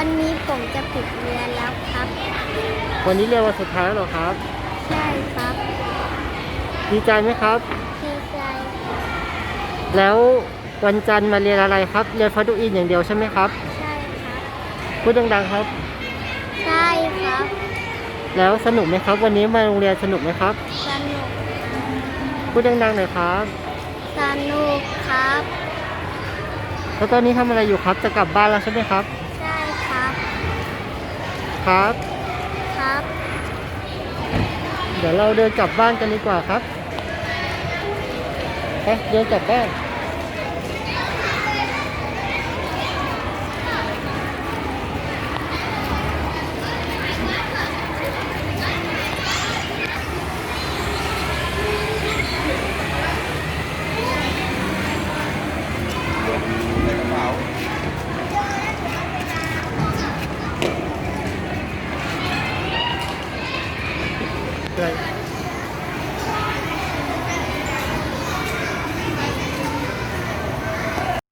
วันนี้ผมจะปิดเรียนแล้วครับ วันนี้เรียนวันสุดท้ายแล้วเหรอครับ ใช่ครับ ดีใจไหมครับ ดีใจแล้ววันจันทร์มาเรียนอะไรครับ เรียนฟาดูอินอย่างเดียวใช่ไหมครับ ใช่ครับ พูดดังๆครับ ใช่ครับ แล้วสนุกไหมครับ วันนี้มาโรงเรียนสนุกไหมครับ สนุก พูดดังๆหน่อยครับ สนุกครับ แล้วตอนนี้ทำอะไรอยู่ครับ จะกลับบ้านแล้วใช่ไหมครับใช่ครับ ครับ ครับ เดี๋ยวเราเดินกลับบ้านกันดีกว่าครับไปเดินกลับบ้าน ในกระเป๋า อะไร